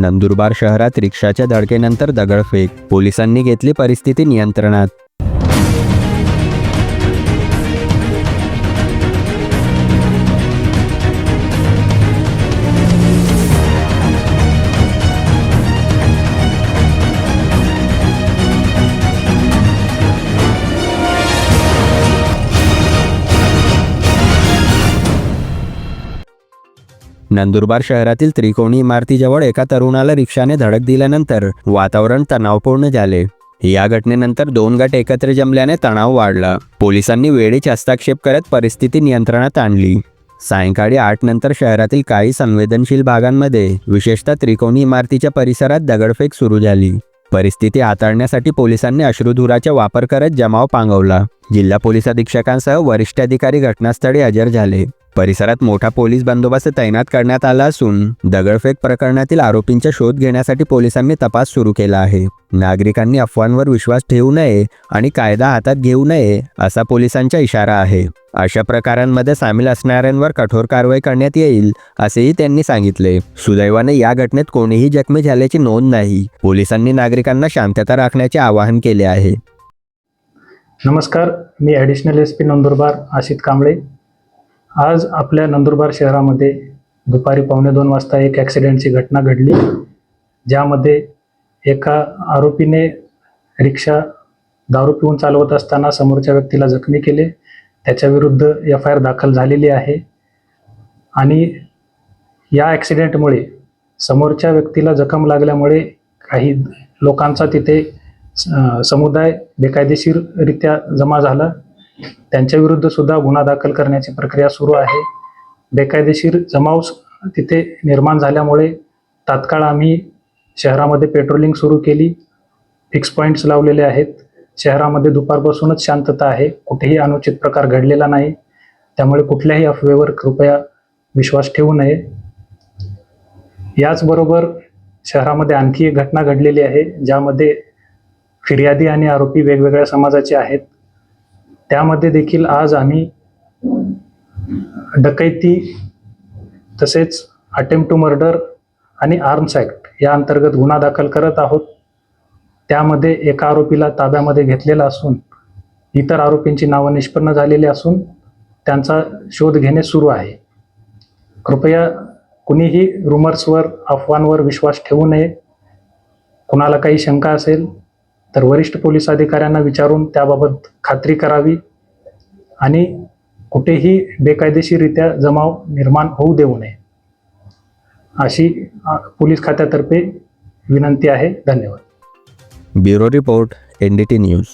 नंदुरबार शहरात रिक्षाच्या धडकेनंतर दगडफेक. पोलिसांनी घेतली परिस्थिती नियंत्रणात. नंदुरबार शहरातील त्रिकोणी इमारतीजवळ एका तरुणाला रिक्षाने धडक दिल्यानंतर वातावरण तणावपूर्ण झाले. या घटनेनंतर दोन गट एकत्र जमल्याने तणाव वाढला. पोलिसांनी वेळीच हस्तक्षेप करत परिस्थिती नियंत्रणात आणली. सायंकाळी आठ नंतर शहरातील काही संवेदनशील भागांमध्ये विशेषतः त्रिकोणी इमारतीच्या परिसरात दगडफेक सुरू झाली. परिस्थिती हाताळण्यासाठी पोलिसांनी अश्रुधुराचा वापर करत जमाव पांगवला. जिल्हा पोलीस अधीक्षकांसह वरिष्ठ अधिकारी घटनास्थळी हजर झाले. परिसरात मोठा पोलीस बंदोबस्त तैनात करण्यात आला असून दगडफेक प्रकरणातील आरोपींचा शोध घेण्यासाठी पोलिसांनी तपास सुरू केला आहे. नागरिकांनी अफवांवर विश्वास ठेवू नये आणि कायदा हातात घेऊ नये असा पोलिसांचा इशारा आहे. अशा प्रकारांमध्ये सामील असणाऱ्यांवर कठोर कारवाई करण्यात येईल असेही त्यांनी सांगितले. सुदैवाने या घटनेत कोणीही जखमी झाल्याची नोंद नाही. पोलिसांनी नागरिकांना शांतता राखण्याचे आवाहन केले आहे. नमस्कार मी additional S P Nandurbar Ashit Kamble. आज आपल्या नंदुरबार शहरामध्ये दुपारी पावणे दोन वाजता एक ॲक्सिडेंटची घटना घडली ज्यामध्ये एका आरोपीने रिक्षा दारू पिऊन चालवत असताना समोरच्या व्यक्तीला जखमी केले. त्याच्याविरुद्ध एफ आय आर दाखल झालेली आहे आणि या ॲक्सिडेंटमुळे समोरच्या व्यक्तीला जखम लागल्यामुळे काही लोकांचा तिथे समुदाय बेकायदेशीररित्या जमा झाला. त्यांच्याविरुद्ध सुद्धा गुन्हा दाखल करण्याची प्रक्रिया सुरू आहे. बेकायदेशीर जमाव तिथे निर्माण झाल्यामुळे तात्काळ आम्ही शहरामध्ये पेट्रोलिंग सुरू केली. फिक्स पॉईंट्स लावलेले आहेत. शहरामध्ये दुपारपासूनच शांतता आहे. कुठेही अनुचित प्रकार घडलेला नाही. त्यामुळे कुठल्याही अफवेवर कृपया विश्वास ठेवू नये. याचबरोबर शहरामध्ये आणखी एक घटना घडलेली आहे ज्यामध्ये फिर्यादी आणि आरोपी वेगवेगळ्या समाजाचे आहेत. त्यामध्ये देखील आज आम्ही डकैती तसेच अटेम्प्ट टू मर्डर आणि आर्म्स ॲक्ट या अंतर्गत गुन्हा दाखल करत आहोत. त्यामध्ये एका आरोपीला ताब्यामध्ये घेतलेला असून इतर आरोपींची नावं निष्पन्न झालेली असून त्यांचा शोध घेणे सुरू आहे. कृपया कुणीही रुमर्सवर अफवांवर विश्वास ठेवू नये. कुणाला काही शंका असेल तर वरिष्ठ पोलीस अधिकाऱ्यांना विचारून त्याबाबत खात्री करावी आणि कुठेही बेकायदेशीररित्या जमाव निर्माण होऊ देऊ नये अशी पोलीस खात्यातर्फे विनंती आहे. धन्यवाद. Bureau report N D T news.